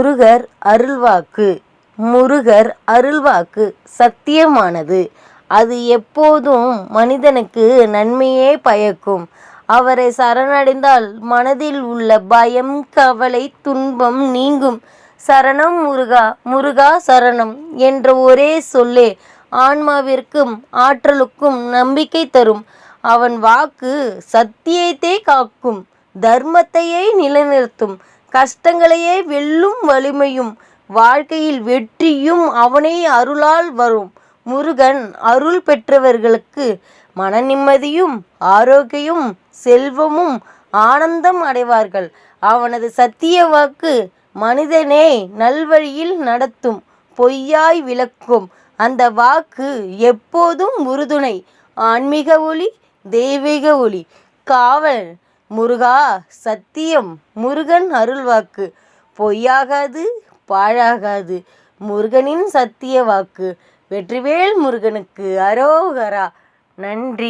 முருகர் அருள்வாக்கு. முருகர் அருள்வாக்கு சத்தியமானது. அது எப்போதும் மனிதனுக்கு நன்மையே பயக்கும். அவரை சரணடைந்தால் மனதில் உள்ள பயம் கவலை துன்பம் நீங்கும். சரணம் முருகா முருகா சரணம் என்ற ஒரே சொல்லே ஆன்மாவிற்கும் ஆற்றலுக்கும் நம்பிக்கை தரும். அவன் வாக்கு சத்தியத்தை காக்கும் தர்மத்தையே நிலைநிறுத்தும். கஷ்டங்களையே வெல்லும் வலிமையும் வாழ்க்கையில் வெற்றியும் அவனே அருளால் வரும். முருகன் அருள் பெற்றவர்களுக்கு மன நிம்மதியும் ஆரோக்கியம் செல்வமும் ஆனந்தம் அடைவார்கள். அவனது சத்திய வாக்கு மனிதனே நல்வழியில் நடத்தும் பொய்யாய் விளக்கும். அந்த வாக்கு எப்போதும் உறுதுணை ஆன்மீக ஒளி தெய்வீக ஒளி. காவல் முருகா சத்தியம் முருகன் அருள்வாக்கு. பொய்யாகாது பாழாகாது. முருகனின் சத்திய வாக்கு. வெற்றிவேல் முருகனுக்கு அரோகரா. நன்றி.